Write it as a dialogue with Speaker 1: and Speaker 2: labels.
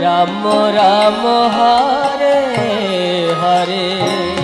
Speaker 1: Ram Ram Hare Hare.